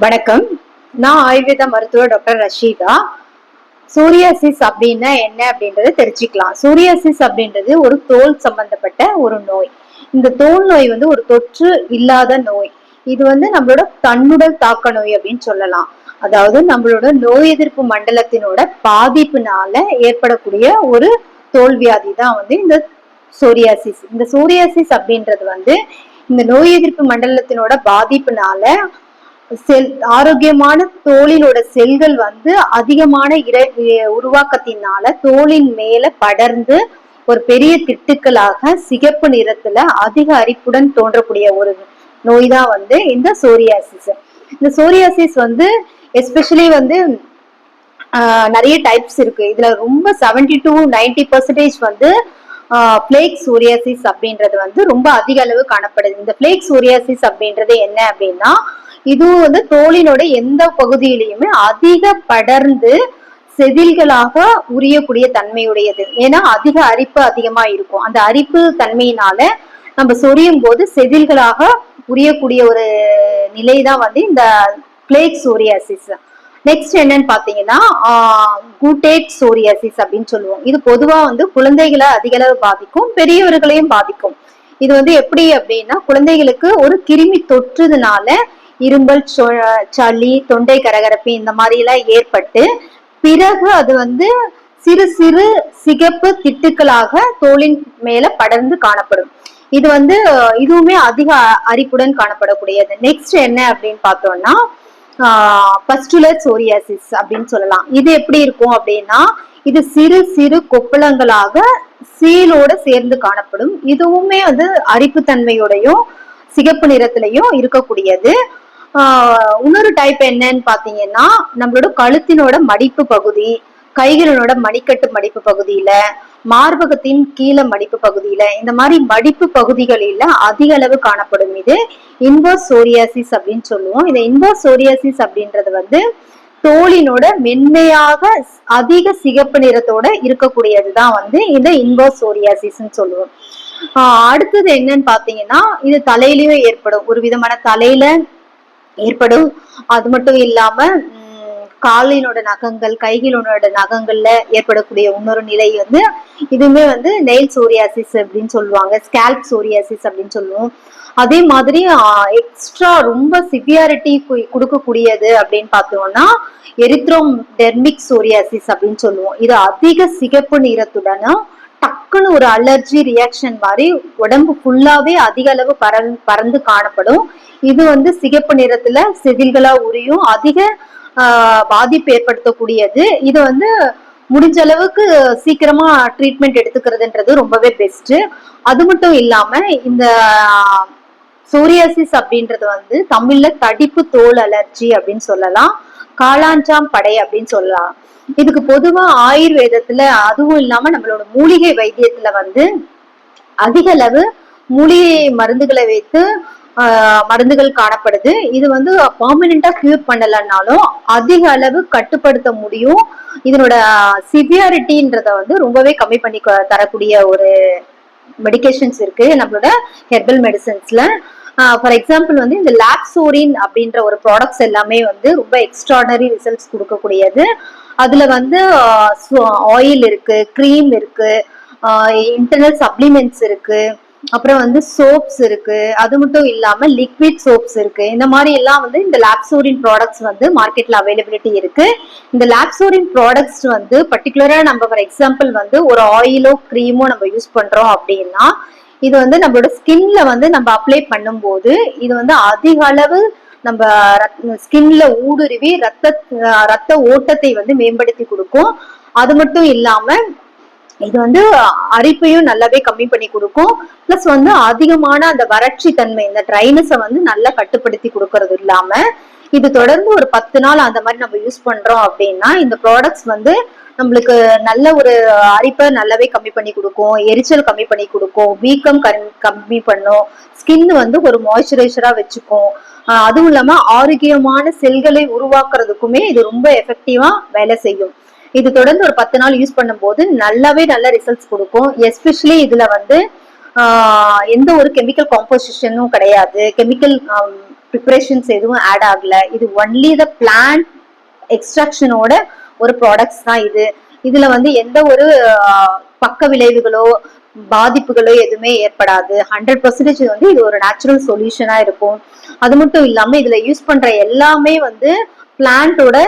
வணக்கம். நான் ஆயுர்வேத மருத்துவர் டாக்டர் ரஷீதா. சூரியாசிஸ் அப்படின்னா என்ன அப்படின்றத தெரிஞ்சுக்கலாம். சூரியாசிஸ் அப்படின்றது ஒரு தோல் சம்பந்தப்பட்ட ஒரு நோய். இந்த தோல் நோய் வந்து ஒரு தொற்று இல்லாத நோய். இது வந்து நம்மளோட தன்னுடல் தாக்க நோய் அப்படின்னு சொல்லலாம். அதாவது நம்மளோட நோய் எதிர்ப்பு மண்டலத்தினோட பாதிப்புனால ஏற்படக்கூடிய ஒரு தோல் வியாதி தான் வந்து இந்த சோரியாசிஸ். இந்த சோரியாசிஸ் அப்படின்றது வந்து இந்த நோய் எதிர்ப்பு மண்டலத்தினோட பாதிப்புனால செல் ஆரோக்கியமான தோலினோட செல்கள் வந்து அதிகமான இர உருவாக்கத்தினால தோலின் மேல படர்ந்து ஒரு பெரிய திட்டுக்களாக சிகப்பு நிறத்துல அதிக அரிப்புடன் தோன்றக்கூடிய ஒரு நோய் தான் வந்து இந்த சோரியாசிஸ். இந்த சோரியாசிஸ் வந்து எஸ்பெஷலி வந்து நிறைய டைப்ஸ் இருக்கு. இதுல ரொம்ப செவன்டி டு நைன்டி பர்சன்டேஜ் வந்து பிளேக் சோரியாசிஸ் அப்படின்றது வந்து ரொம்ப அதிக அளவு காணப்படுது. இந்த பிளேக் சோரியாசிஸ் அப்படின்றது என்ன அப்படின்னா இதுவும் வந்து தோலினோட எந்த பகுதியிலையுமே அதிக படர்ந்து செதில்களாக உரியக்கூடிய தன்மையுடையது. ஏன்னா அதிக அரிப்பு அதிகமா இருக்கும். அந்த அரிப்பு தன்மையினால நம்ம சொரியும் போது செதில்களாக உரியக்கூடிய ஒரு நிலை தான் வந்து இந்த பிளேக் சோரியாசிஸ். நெக்ஸ்ட் என்னன்னு பாத்தீங்கன்னா குட்டேட் சோரியாசிஸ் அப்படின்னு சொல்லுவோம். இது பொதுவா வந்து குழந்தைகளை அதிக அளவு பாதிக்கும் பெரியவர்களையும் பாதிக்கும். இது வந்து எப்படி அப்படின்னா குழந்தைகளுக்கு ஒரு கிருமி தொற்றுதுனால இரும்பல் சளி தொண்டை கரகரப்பு இந்த மாதிரிலாம் ஏற்பட்டு பிறகு அது வந்து சிறு சிறு சிகப்பு திட்டுக்களாக தோலின் மேல படர்ந்து காணப்படும். இது வந்து இதுவுமே அதிக அரிப்புடன் காணப்படக்கூடியது. நெக்ஸ்ட் என்ன அப்படின்னு பார்த்தோம்னா பஸ்டுலர் சோரியாசிஸ் அப்படின்னு சொல்லலாம். இது எப்படி இருக்கும் அப்படின்னா இது சிறு சிறு கொப்பளங்களாக சீலோட சேர்ந்து காணப்படும். இதுவுமே வந்து அரிப்புத்தன்மையோடையும் சிகப்பு நிறத்திலையும் இருக்கக்கூடியது. இன்னொரு டைப் என்னன்னு பாத்தீங்கன்னா நம்மளோட கழுத்தினோட மடிப்பு பகுதி கைகளோட மணிக்கட்டு மடிப்பு பகுதியில மார்பகத்தின் கீழே மடிப்பு பகுதியில இந்த மாதிரி மடிப்பு பகுதிகளில அதிக அளவு காணப்படும். இது இன்வர்ஸ் சோரியாசிஸ் அப்படின்னு சொல்லுவோம். இந்த இன்வர்ஸ் சோரியாசிஸ் அப்படின்றது வந்து தோலினோட மென்மையாக அதிக சிகப்பு நிறத்தோட இருக்கக்கூடியதுதான் வந்து இந்த இன்வர்ஸ் சொல்லுவோம். ஆஹ் அடுத்தது என்னன்னு பாத்தீங்கன்னா இது தலையிலயும் ஏற்படும். ஒரு விதமான தலையில ஏற்படும். அது மட்டும் இல்லாம காலினோட நகங்கள் கைகளோட நகங்கள்ல ஏற்படக்கூடிய இன்னொரு நிலை வந்து இதுவுமே வந்து நெயில் சோரியாசிஸ் அப்படின்னு சொல்லுவாங்க ஸ்கேல்ப் சோரியாசிஸ் அப்படின்னு சொல்லுவோம். அதே மாதிரி எக்ஸ்ட்ரா ரொம்ப சிவியாரிட்டி கொடுக்கக்கூடியது அப்படின்னு பார்த்தோம்னா எரித்ரோம் டெர்மிக் சோரியாசிஸ் அப்படின்னு சொல்லுவோம். இது அதிக சிகப்பு நிறத்துடனும் டக்குன்னு ஒரு அலர்ஜி ரியாக்ஷன் மாதிரி உடம்பு ஃபுல்லாவே அதிக அளவு பறந்து பறந்து காணப்படும். இது வந்து சிகப்பு நிறத்துல செதில்களா உரியும் அதிக ஆஹ், பாதிப்பு ஏற்படுத்தக்கூடியது. இது வந்து முடிஞ்ச அளவுக்கு சீக்கிரமா ட்ரீட்மெண்ட் எடுத்துக்கிறதுன்றது ரொம்பவே பெஸ்ட் அது மட்டும் இல்லாம இந்த சோரியாசிஸ் அப்படின்றது வந்து தமிழ்ல தடிப்பு தோல் அலர்ஜி அப்படின்னு சொல்லலாம். காளாஞ்சாம் படை அப்படின்னு சொல்லலாம். இதுக்கு பொதுவா ஆயுர்வேதத்துல அதுவும் இல்லாம நம்மளோட மூலிகை வைத்தியத்துல வந்து அதிக அளவு மூலிகை மருந்துகளை வைத்து மருந்துகள் காணப்படுது. இது வந்து பர்மனண்டா கியூர் பண்ணலன்னாலும் அதிக அளவு கட்டுப்படுத்த முடியும். இதனோட சிவியாரிட்டின்றத வந்து ரொம்பவே கம்மி பண்ணி தரக்கூடிய ஒரு மெடிகேஷன்ஸ் இருக்கு. நம்மளோட ஹெர்பல் மெடிசன்ஸ்ல ஃபார் எக்ஸாம்பிள் வந்து இந்த லாக்ஸோரின் அப்படின்ற ஒரு ப்ராடக்ட்ஸ் எல்லாமே வந்து ரொம்ப எக்ஸ்ட்ராடனரி ரிசல்ட்ஸ் கொடுக்கக்கூடியது. அதுல வந்து ஆயில் இருக்கு க்ரீம் இருக்கு இன்டர்னல் சப்ளிமெண்ட்ஸ் இருக்கு. அப்புறம் வந்து சோப்ஸ் இருக்கு. அது மட்டும் இல்லாம லிக்விட் சோப்ஸ் இருக்கு. இந்த மாதிரி எல்லாம் வந்து இந்த லாப்சோரின் ப்ராடக்ட்ஸ் வந்து மார்க்கெட்ல அவைலபிலிட்டி இருக்கு. இந்த லாப்சோரின் ப்ராடக்ட்ஸ் வந்து பர்டிகுலரா நம்ம ஃபார் எக்ஸாம்பிள் வந்து ஒரு ஆயிலோ க்ரீமோ நம்ம யூஸ் பண்றோம் அப்படின்னா இது வந்து நம்மளோட ஸ்கின்ல வந்து நம்ம அப்ளை பண்ணும்போது இது வந்து அதிக அளவு நம்ம ஸ்கின்ல ஊடுருவி ரத்த ரத்த ஓட்டத்தை வந்து மேம்படுத்தி கொடுக்கும். அது மட்டும் இல்லாம இது வந்து அரிப்பையும் நல்லாவே கம்மி பண்ணி கொடுக்கும். பிளஸ் வந்து அதிகமான அந்த வறட்சி தன்மை இந்த ட்ரைனஸை வந்து நல்லா கட்டுப்படுத்தி கொடுக்கறது இல்லாம இது தொடர்ந்து ஒரு பத்து நாள் அந்த மாதிரி நம்ம யூஸ் பண்றோம் அப்படின்னா இந்த ப்ராடக்ட்ஸ் வந்து நம்மளுக்கு நல்ல ஒரு அரிப்பை நல்லாவே கம்மி பண்ணி கொடுக்கும் எரிச்சல் கம்மி பண்ணி கொடுக்கும் வீக்கம் கம்மி பண்ணும் ஸ்கின் வந்து ஒரு மாய்ஸ்சரைசரா வச்சுக்கும். அதுவும் இல்லாம ஆரோக்கியமான செல்களை உருவாக்குறதுக்குமே இது ரொம்ப எஃபெக்டிவா வேலை செய்யும். இது தொடர்ந்து ஒரு பத்து நாள் யூஸ் பண்ணும்போது நல்லாவே நல்ல ரிசல்ட்ஸ் கொடுக்கும். எஸ்பெஷலி இதுல வந்து எந்த ஒரு கெமிக்கல் காம்போசிஷனும் கிடையாது. கெமிக்கல் ப்ரிப்பரேஷன்ஸ் எதுவும் ஆட் ஆகல. இது ஒன்லி த பிளான்ட் எக்ஸ்ட்ராக்ஷனோட ஒரு ப்ராடக்ட்ஸ் தான் இது. இதுல வந்து எந்த ஒரு பக்க விளைவுகளோ பாதிப்புகளோ எதுவுமே ஏற்படாது. ஹண்ட்ரட் பர்சன்டேஜ் வந்து இது ஒரு நேச்சுரல் சொல்யூஷனா இருக்கும். அது மட்டும் இல்லாம இதுல யூஸ் பண்ற எல்லாமே வந்து பிளான்ட்டோட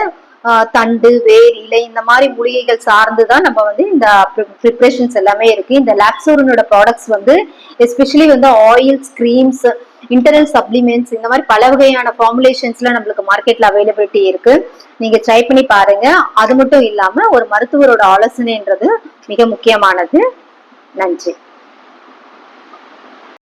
தண்டு வேர் இலை இந்த மாதிரி மூலிகைகள் சார்ந்து தான் நம்ம வந்து இந்த ப்ரிப்ரேஷன்ஸ் எல்லாமே இருக்கு. இந்த லாக்ஸோரனோட ப்ராடக்ட்ஸ் வந்து எஸ்பெஷலி வந்து ஆயில்ஸ் கிரீம்ஸ் இன்டர்னல் சப்ளிமெண்ட்ஸ் இந்த மாதிரி பல வகையான ஃபார்முலேஷன்ஸ்ல நம்மளுக்கு மார்க்கெட்ல அவைலபிலிட்டி இருக்கு. நீங்க ட்ரை பண்ணி பாருங்க. அது மட்டும் இல்லாம ஒரு மருத்துவரோட ஆலோசனைன்றது மிக முக்கியமானது. நன்றி.